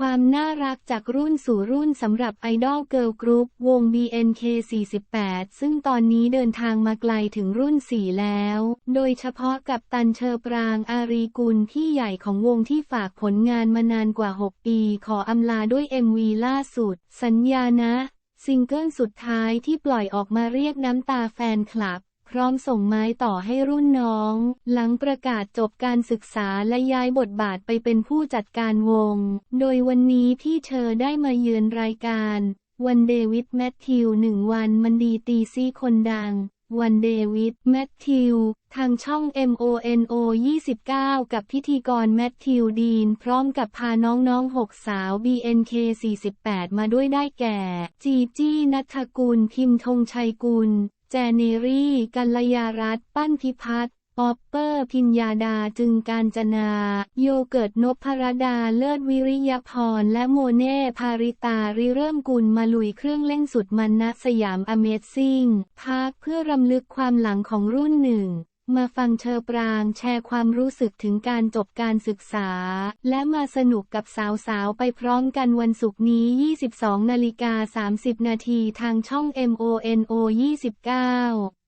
ความน่ารักจากรุ่นสู่รุ่นสำหรับไอดอลเกิร์ลกรุ๊ปวง BNK48 ซึ่งตอนนี้เดินทางมาไกลถึงรุ่น 4 แล้ว โดยเฉพาะกับตันเชอปรางอารีกุลพี่ใหญ่ของวงที่ฝากผลงานมานานกว่า 6 ปี ขออำลาด้วย MV ล่าสุด สัญญานะ ซิงเกิลสุดท้ายที่ปล่อยออกมาเรียกน้ำตาแฟนคลับ พร้อมส่งไม้ต่อให้รุ่นน้อง หลังประกาศจบการศึกษาและย้ายบทบาทไปเป็นผู้จัดการวง โดยวันนี้พี่เธอได้มาเยือนรายการวันเดวิดแมทธิวหนึ่งวันมันดีตีซี่คนดัง วันเดวิดแมทธิว ทางช่อง MONO 29 กับพิธีกรแมทธิวดีน พร้อมกับพาน้องๆ 6 สาว BNK 48 มาด้วยได้แก่ จีจี้นัทกุล พิมพ์ธงชัยกุล จเนรี่ กัลยารัตปั้นพิพัฒน์ออปเปอร์ พิญญาดาจึงการจนา โยเกิร์ตนพรดาเลิศวิริยพร และโมเน่พาริตาริเริ่มกุลมาลุยเครื่องเล่นสุดมันนะสยามอเมซิ่งพักเพื่อรำลึกความหลังของรุ่นหนึ่ง มาฟังเชอปรางแชร์ความรู้สึกถึงการจบการศึกษา และมาสนุกกับสาวๆ ไปพร้อมกันวันศุกร์นี้ 22 นาฬิกา 30 นาทีทางช่อง MONO 29